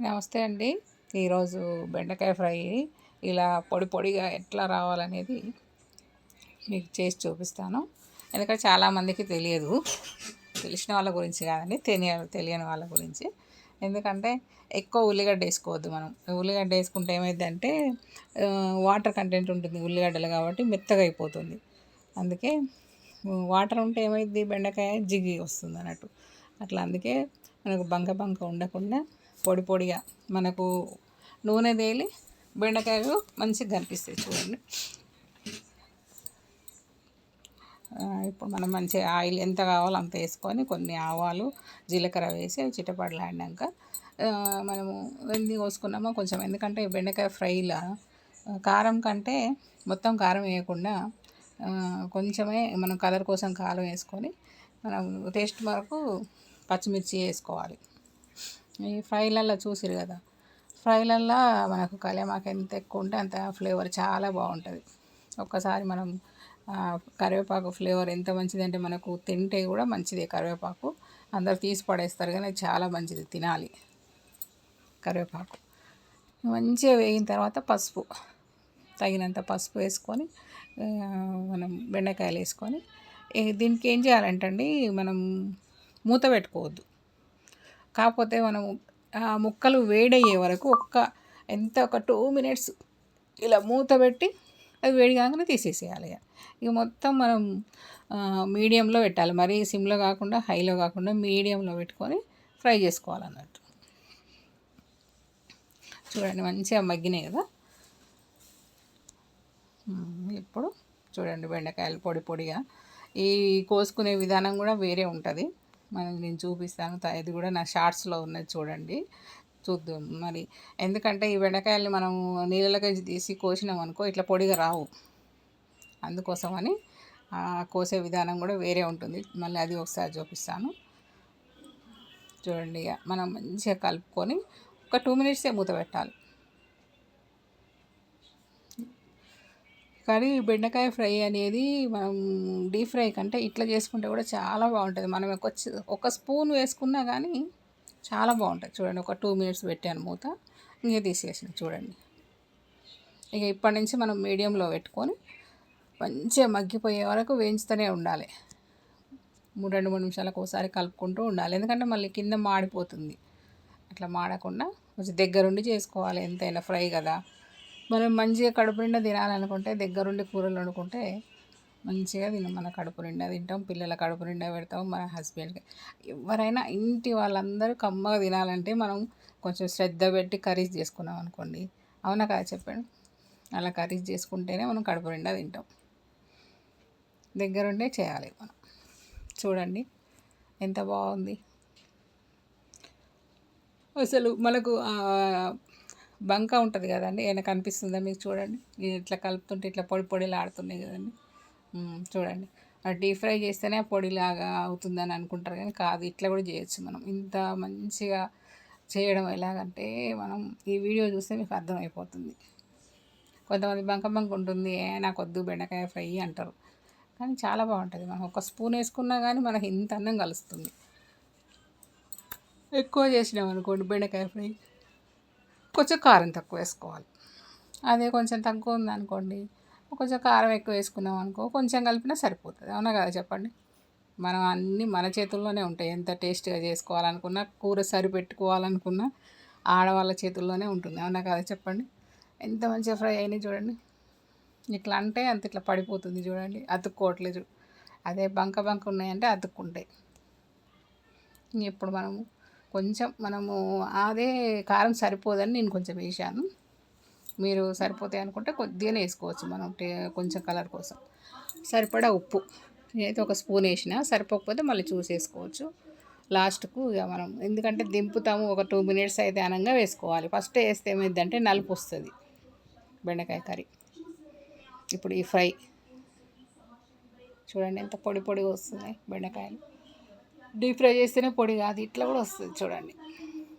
నమస్తే అండి. ఈరోజు బెండకాయ ఫ్రై. ఇలా పొడి పొడిగా ఎట్లా రావాలనేది మీకు చేసి చూపిస్తాను. ఎందుకంటే చాలామందికి తెలియదు. తెలిసిన వాళ్ళ గురించి కాదండి. తెలియ తెలియని వాళ్ళ గురించి. ఎందుకంటే ఎక్కువ ఉల్లిగడ్డ వేసుకోవద్దు మనం. ఉల్లిగడ్డ వేసుకుంటే ఏమైందంటే వాటర్ కంటెంట్ ఉంటుంది ఉల్లిగడ్డలు కాబట్టి మెత్తగా అయిపోతుంది. అందుకే వాటర్ ఉంటే ఏమైంది బెండకాయ జిగి వస్తుంది అన్నట్టు. అట్లా అందుకే మనకు బంక బంక ఉండకుండా పొడి పొడిగా మనకు నూనె తేలి బెండకాయలు మంచిగా కనిపిస్తాయి చూడండి. ఇప్పుడు మనం మంచిగా ఆయిల్ ఎంత కావాలో అంత వేసుకొని కొన్ని ఆవాలు జీలకర్ర వేసి అవి చిట్టపడలాడినాక మనము ఎన్ని కోసుకున్నామో కొంచెం. ఎందుకంటే బెండకాయ ఫ్రైలా కారం కంటే మొత్తం కారం వేయకుండా కొంచెమే మనం కలర్ కోసం కారం వేసుకొని మనం టేస్ట్ వరకు పచ్చిమిర్చి వేసుకోవాలి. ఈ ఫ్రైలల్లో చూసిరు కదా. ఫ్రైలల్లో మనకు కళ్యామాకు ఎంత ఎక్కువ ఉంటే అంత ఫ్లేవర్ చాలా బాగుంటుంది. ఒక్కసారి మనం కరివేపాకు ఫ్లేవర్ ఎంత మంచిది అంటే మనకు తింటే కూడా మంచిదే కరివేపాకు. అందరు తీసి పడేస్తారు కానీ చాలా మంచిది తినాలి. కరివేపాకు. మంచిగా వేగిన తర్వాత పసుపు తగినంత పసుపు వేసుకొని మనం బెండకాయలు వేసుకొని దీనికి ఏం చేయాలంటే అండి మనం మూత పెట్టుకోవద్దు. కాకపోతే మనం ఆ ముక్కలు వేడయ్యే వరకు ఒక్క ఎంత ఒక టూ మినిట్స్ ఇలా మూత పెట్టి అది వేడి కాగానే తీసేసేయాలి. ఇక మొత్తం మనం మీడియంలో పెట్టాలి. మరీ సిమ్లో కాకుండా హైలో కాకుండా మీడియంలో పెట్టుకొని ఫ్రై చేసుకోవాలన్నట్టు. చూడండి మంచిగా మగ్గినాయి కదా. ఇప్పుడు చూడండి బెండకాయలు పొడి పొడిగా. ఈ కోసుకునే విధానం కూడా వేరే ఉంటుంది. మనం నేను చూపిస్తాను. ఇది కూడా నా షార్ట్స్లో ఉన్నది చూడండి. చూద్దాం మరి. ఎందుకంటే ఈ బెండకాయల్ని మనం నీళ్ళలోకి తీసి కోసినాం అనుకో ఇట్లా పొడిగా రావు. అందుకోసమని కోసే విధానం కూడా వేరే ఉంటుంది. మళ్ళీ అది ఒకసారి చూపిస్తాను. చూడండి ఇక మనం మంచిగా కలుపుకొని ఒక టూ మినిట్సే మూత పెట్టాలి. కానీ బెండకాయ ఫ్రై అనేది మనం డీప్ ఫ్రై కంటే ఇట్లా చేసుకుంటే కూడా చాలా బాగుంటుంది. మనం ఒక ఒక స్పూన్ వేసుకున్నా కానీ చాలా బాగుంటుంది. చూడండి ఒక టూ మినిట్స్ పెట్టాను మూత. ఇంకే తీసేసిన చూడండి. ఇక ఇప్పటి నుంచి మనం మీడియంలో పెట్టుకొని మంచిగా మగ్గిపోయే వరకు వేయించుతూనే ఉండాలి. మూడు రెండు మూడు నిమిషాలకు ఒకసారి కలుపుకుంటూ ఉండాలి. ఎందుకంటే మళ్ళీ కింద మాడిపోతుంది. అట్లా మాడకుండా కొంచెం దగ్గరుండి చేసుకోవాలి. ఎంతైనా ఫ్రై కదా. మనం మంచిగా కడుపు నిండా తినాలనుకుంటే దగ్గరుండి కూరలు వండుకుంటే మంచిగా తినం. మన కడుపు నిండా తింటాం పిల్లల కడుపు నిండా పెడతాం మన హస్బెండ్కి ఎవరైనా ఇంటి వాళ్ళందరూ కమ్మగా తినాలంటే మనం కొంచెం శ్రద్ధ పెట్టి కర్రీస్ చేసుకున్నాం అనుకోండి. అవునా కదా చెప్పండి? అలా కర్రీస్ చేసుకుంటేనే మనం కడుపు నిండా తింటాం. దగ్గరుండే చేయాలి మనం. చూడండి ఎంత బాగుంది. అసలు మనకు బంక ఉంటుంది కదండి ఏమైనా కనిపిస్తుందా మీకు చూడండి. ఇట్లా కలుపుతుంటే ఇట్లా పొడి పొడిలా ఆడుతున్నాయి కదండి. చూడండి. డీప్ ఫ్రై చేస్తేనే పొడిలాగా అవుతుందని అనుకుంటారు కానీ కాదు ఇట్లా కూడా చేయొచ్చు మనం. ఇంత మంచిగా చేయడం ఎలాగంటే మనం ఈ వీడియో చూస్తే మీకు అర్థమైపోతుంది. కొంతమంది బంక బంక ఉంటుంది నాకు వద్దు బెండకాయ ఫ్రై అంటారు. కానీ చాలా బాగుంటుంది. మనం ఒక స్పూన్ వేసుకున్నా కానీ మనకి ఇంత అన్నం కలుస్తుంది. ఎక్కువ చేసినాం అనుకోండి బెండకాయ ఫ్రై. కొంచెం కారం తక్కువ వేసుకోవాలి. అదే కొంచెం తక్కువ ఉందనుకోండి కొంచెం కారం ఎక్కువ వేసుకున్నాం అనుకో కొంచెం కలిపినా సరిపోతుంది. అవునా కదా చెప్పండి? మనం అన్నీ మన చేతుల్లోనే ఉంటాయి. ఎంత టేస్ట్గా చేసుకోవాలనుకున్నా కూర సరిపెట్టుకోవాలనుకున్నా ఆడవాళ్ళ చేతుల్లోనే ఉంటుంది. అవునా కదా చెప్పండి? ఎంత మంచిగా ఫ్రై అయినాయి చూడండి. ఇట్లా అంటే అంత ఇట్లా పడిపోతుంది చూడండి. అతుక్కోవట్లేదు. అదే బంక బంక ఉన్నాయంటే అతుక్కుంటాయి. ఇప్పుడు మనము కొంచెం మనము అదే కారం సరిపోదని నేను కొంచెం వేసాను మీరు సరిపోతాయి అనుకుంటే కొద్దిగానే వేసుకోవచ్చు మనం కొంచెం కలర్ కోసం. సరిపడా ఉప్పు. నేనైతే ఒక స్పూన్ వేసిన సరిపోకపోతే మళ్ళీ చూసేసుకోవచ్చు లాస్ట్కు ఇక మనం ఎందుకంటే దింపుతాము ఒక టూ మినిట్స్ అయితే అనంగా వేసుకోవాలి. ఫస్ట్ వేస్తే ఏమైందంటే నలుపు వస్తుంది. బెండకాయ కర్రీ. ఇప్పుడు ఈ ఫ్రై. చూడండి ఎంత పొడి పొడిగా వస్తున్నాయి బెండకాయలు. డీప్ ఫ్రై చేస్తేనే పొడి కాదు. ఇట్లా కూడా వస్తుంది చూడండి.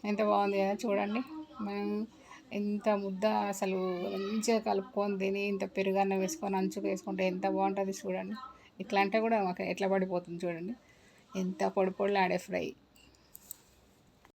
ఎంత బాగుంది కదా చూడండి. మనం ఎంత ముద్ద అసలు మంచిగా కలుపుకొని తిని ఇంత పెరుగన్న వేసుకొని అంచుకు వేసుకుంటే ఎంత బాగుంటుంది చూడండి. ఇట్లా అంటే కూడా మాకు ఎట్లా పడిపోతుంది చూడండి. ఎంత పొడి పొడి ఆడే ఫ్రై.